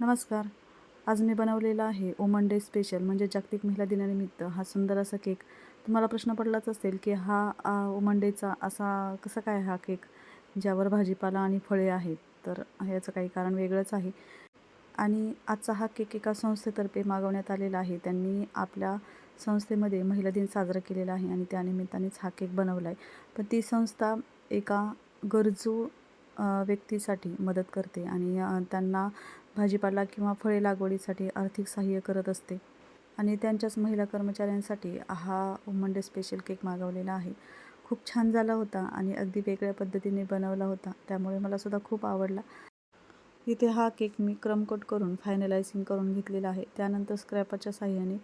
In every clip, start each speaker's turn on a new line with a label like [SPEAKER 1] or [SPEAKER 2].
[SPEAKER 1] नमस्कार. आज मी बनवलेला आहे ओमन डे स्पेशल म्हणजे जागतिक महिला दिनानिमित्त हा सुंदर असा केक. तुम्हाला प्रश्न पडलाच असेल की हा आ, ओमन डेचा असा कसा काय हा केक ज्यावर भाजीपाला आणि फळे आहेत तर याचं काही कारण वेगळंच आहे. आणि आजचा हा केक एका संस्थेतर्फे मागवण्यात आलेला आहे. त्यांनी आपल्या संस्थेमध्ये महिला दिन साजरा केलेला आहे आणि त्यानिमित्तानेच हा केक बनवला आहे पण ती संस्था एका गरजू व्यक्तीसाठी मदत करते आणि त्यांना भाजीपाला किंवा फळे लागवडीसाठी आर्थिक सहाय्य करत असते. आणि त्यांच्याच महिला कर्मचाऱ्यांसाठी हा मंडे डे स्पेशल केक मागवलेला आहे. खूप छान झाला होता आणि अगदी वेगळ्या पद्धतीने बनवला होता त्यामुळे मला सुद्धा खूप आवडला. इथे हा केक मी क्रमकोट करून फायनलायझिंग करून घेतलेला आहे. त्यानंतर स्क्रॅपाच्या साह्याने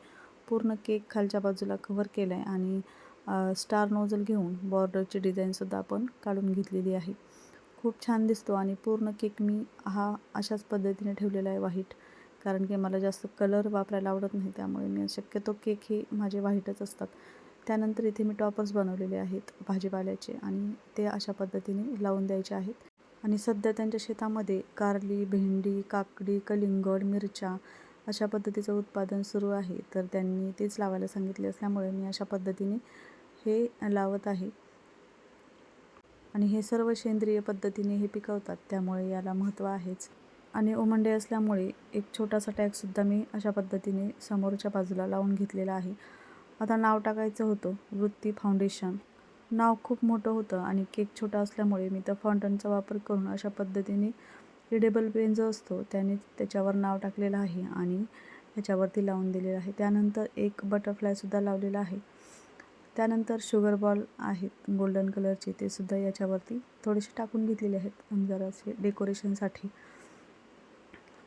[SPEAKER 1] पूर्ण केक खालच्या बाजूला कव्हर केला आहे आणि स्टार नोजल घेऊन बॉर्डरची डिझाईनसुद्धा आपण काढून घेतलेली आहे. खूप छान दिसतो आणि पूर्ण केक मी हा अशाच पद्धतीने ठेवलेला आहे व्हाईट. कारण की मला जास्त कलर वापरायला आवडत नाही त्यामुळे मी शक्यतो केक हे माझे व्हाईटच असतात. त्यानंतर इथे मी टॉपर्स बनवलेले आहेत भाजीपाल्याचे आणि ते अशा पद्धतीने लावून द्यायचे आहेत. आणि सध्या त्यांच्या शेतामध्ये कारली भेंडी काकडी कलिंगड मिरच्या अशा पद्धतीचं उत्पादन सुरू आहे. तर त्यांनी तेच लावायला सांगितले असल्यामुळे मी अशा पद्धतीने हे लावत आहे. आणि हे सर्व सेंद्रिय पद्धतीने हे पिकवतात त्यामुळे याला महत्त्व आहेच. आणि ओमंडे असल्यामुळे एक छोटासा टॅगसुद्धा मी अशा पद्धतीने समोरच्या बाजूला लावून घेतलेला आहे. आता नाव टाकायचं होतं वृत्ती फाउंडेशन. नाव खूप मोठं होतं आणि केक छोटा असल्यामुळे मी तर फाउंटनचा वापर करून अशा पद्धतीने रिडेबल पेन जो असतो त्याने त्याच्यावर नाव टाकलेलं आहे आणि ह्याच्यावरती लावून दिलेलं आहे. त्यानंतर एक बटरफ्लायसुद्धा लावलेला आहे. त्यानंतर शुगर बॉल आहेत गोल्डन कलरचे ते सुद्धा याच्यावरती थोडेसे टाकून घेतलेले आहेत जरासे डेकोरेशनसाठी.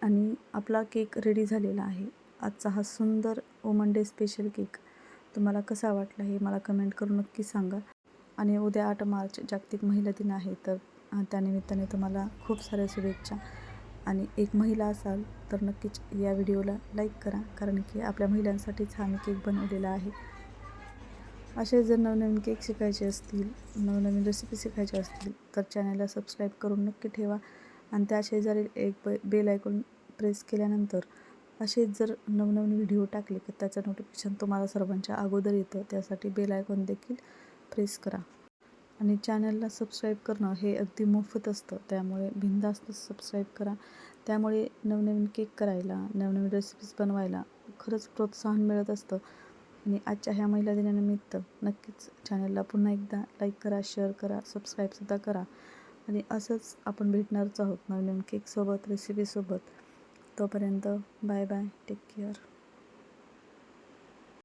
[SPEAKER 1] आणि आपला केक रेडी झालेला आहे. आजचा हा सुंदर वुमन डे स्पेशल केक. तुम्हाला कसा वाटला हे मला कमेंट करून नक्की सांगा. आणि उद्या आठ मार्च जागतिक महिला दिन आहे तर त्यानिमित्ताने तुम्हाला खूप साऱ्या शुभेच्छा. आणि एक महिला असाल तर नक्कीच या व्हिडिओला लाईक करा कारण की आपल्या महिलांसाठीच हा मी केक बनवलेला आहे. असे जर नवनवीन केक शिकायचे असतील नवनवीन रेसिपी शिकायच्या असतील तर चॅनलला सबस्क्राईब करून नक्की ठेवा. आणि त्या शेजारी एक ब बेल ऐकून प्रेस केल्यानंतर असेच जर नवनवीन व्हिडिओ टाकले तर त्याचं नोटिफिकेशन तुम्हाला सर्वांच्या अगोदर येतं. त्यासाठी बेल आयकॉन देखील प्रेस करा. आणि चॅनलला सबस्क्राईब करणं हे अगदी मोफत असतं. त्यामुळे बिनधास्त सबस्क्राईब करा. त्यामुळे नवनवीन केक करायला नवनवीन रेसिपीज बनवायला खरंच प्रोत्साहन मिळत असतं. आणि आजच्या ह्या महिला दिनानिमित्त नक्कीच चॅनलला पुन्हा एकदा लाईक करा शेअर करा सबस्क्राईबसुद्धा करा. आणि असंच आपण भेटणारच आहोत नवीन केकसोबत रेसिपीसोबत तोपर्यंत बाय बाय टेक केअर